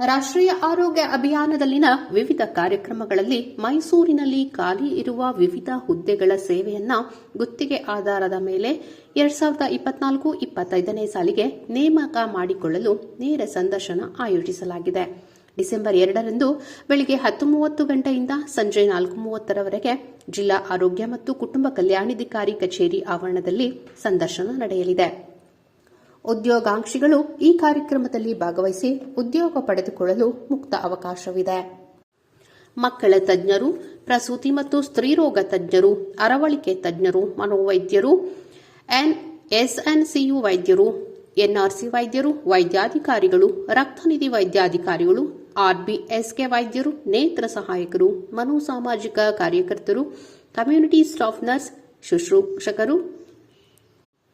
ರಾಷ್ಟ್ರೀಯ ಆರೋಗ್ಯ ಅಭಿಯಾನದಲ್ಲಿನ ವಿವಿಧ ಕಾರ್ಯಕ್ರಮಗಳಲ್ಲಿ ಮೈಸೂರಿನಲ್ಲಿ ಖಾಲಿ ಇರುವ ವಿವಿಧ ಹುದ್ದೆಗಳ ಸೇವೆಯನ್ನ ಗುತ್ತಿಗೆ ಆಧಾರದ ಮೇಲೆ ಎರಡ್ ಸಾವಿರದ ಇಪ್ಪತ್ನಾಲ್ಕು ಇಪ್ಪತ್ತೈದನೇ ಸಾಲಿಗೆ ನೇಮಕ ಮಾಡಿಕೊಳ್ಳಲು ನೇರ ಸಂದರ್ಶನ ಆಯೋಜಿಸಲಾಗಿದೆ. ಡಿಸೆಂಬರ್ ಎರಡರಂದು ಬೆಳಗ್ಗೆ ಹತ್ತು ಮೂವತ್ತು ಗಂಟೆಯಿಂದ ಸಂಜೆ ನಾಲ್ಕು ಮೂವತ್ತರವರೆಗೆ ಜಿಲ್ಲಾ ಆರೋಗ್ಯ ಮತ್ತು ಕುಟುಂಬ ಕಲ್ಯಾಣಾಧಿಕಾರಿ ಕಚೇರಿ ಆವರಣದಲ್ಲಿ ಸಂದರ್ಶನ ನಡೆಯಲಿದೆ. ಉದ್ಯೋಗಾಂಕ್ಷಿಗಳು ಈ ಕಾರ್ಯಕ್ರಮದಲ್ಲಿ ಭಾಗವಹಿಸಿ ಉದ್ಯೋಗ ಪಡೆದುಕೊಳ್ಳಲು ಮುಕ್ತ ಅವಕಾಶವಿದೆ. ಮಕ್ಕಳ ತಜ್ಞರು, ಪ್ರಸೂತಿ ಮತ್ತು ಸ್ತ್ರೀರೋಗ ತಜ್ಞರು, ಅರವಳಿಕೆ ತಜ್ಞರು, ಮನೋವೈದ್ಯರು ಎನ್ ಎಸ್ಎನ್ಸಿಯು ವೈದ್ಯರು, ಎನ್ಆರ್ಸಿ ವೈದ್ಯರು, ವೈದ್ಯಾಧಿಕಾರಿಗಳು, ರಕ್ತನಿಧಿ ವೈದ್ಯಾಧಿಕಾರಿಗಳು, ಆರ್ಬಿಎಸ್ಕೆ ವೈದ್ಯರು, ನೇತ್ರ ಸಹಾಯಕರು, ಮನೋಸಾಮಾಜಿಕ ಕಾರ್ಯಕರ್ತರು, ಕಮ್ಯುನಿಟಿ ಸ್ಟಾಫ್ ನರ್ಸ್, ಶುಶ್ರೂಷಕರು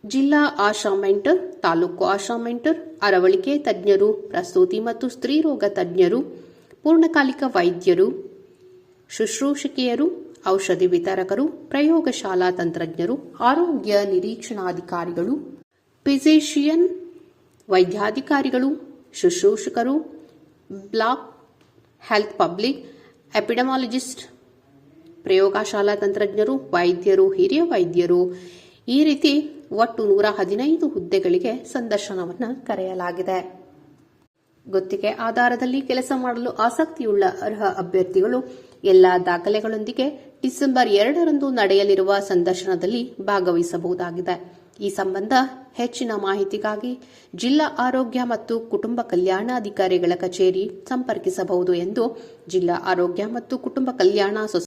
ಜಿಲ್ಲಾ ಆಶಾ ಮೆಂಟರ್ ತಾಲೂಕು ಆಶಾ ಮೆಂಟರ್ ಅರವಳಿಕೆ ತಜ್ಞರು, ಪ್ರಸೂತಿ ಮತ್ತು ಸ್ತ್ರೀರೋಗ ತಜ್ಞರು, ಪೂರ್ಣಕಾಲಿಕ ವೈದ್ಯರು, ಶುಶ್ರೂಷಕಿಯರು, ಔಷಧಿ ವಿತರಕರು, ಪ್ರಯೋಗಶಾಲಾ ತಂತ್ರಜ್ಞರು, ಆರೋಗ್ಯ ನಿರೀಕ್ಷಣಾಧಿಕಾರಿಗಳು, ಫಿಸಿಷಿಯನ್ ವೈದ್ಯಾಧಿಕಾರಿಗಳು, ಶುಶ್ರೂಷಕರು, ಬ್ಲಾಕ್ ಹೆಲ್ತ್ ಪಬ್ಲಿಕ್, ಎಪಿಡಮಾಲಜಿಸ್ಟ್, ಪ್ರಯೋಗಶಾಲಾ ತಂತ್ರಜ್ಞರು, ವೈದ್ಯರು, ಹಿರಿಯ ವೈದ್ಯರು ಈ ರೀತಿ ಒಟ್ಟು ನೂರ ಹದಿನೈದು ಹುದ್ದೆಗಳಿಗೆ ಸಂದರ್ಶನವನ್ನು ಕರೆಯಲಾಗಿದೆ. ಗುತ್ತಿಗೆ ಆಧಾರದಲ್ಲಿ ಕೆಲಸ ಮಾಡಲು ಆಸಕ್ತಿಯುಳ್ಳ ಅರ್ಹ ಅಭ್ಯರ್ಥಿಗಳು ಎಲ್ಲ ದಾಖಲೆಗಳೊಂದಿಗೆ ಡಿಸೆಂಬರ್ ಎರಡರಂದು ನಡೆಯಲಿರುವ ಸಂದರ್ಶನದಲ್ಲಿ ಭಾಗವಹಿಸಬಹುದಾಗಿದೆ. ಈ ಸಂಬಂಧ ಹೆಚ್ಚಿನ ಮಾಹಿತಿಗಾಗಿ ಜಿಲ್ಲಾ ಆರೋಗ್ಯ ಮತ್ತು ಕುಟುಂಬ ಕಲ್ಯಾಣಾಧಿಕಾರಿಗಳ ಕಚೇರಿ ಸಂಪರ್ಕಿಸಬಹುದು ಎಂದು ಜಿಲ್ಲಾ ಆರೋಗ್ಯ ಮತ್ತು ಕುಟುಂಬ ಕಲ್ಯಾಣ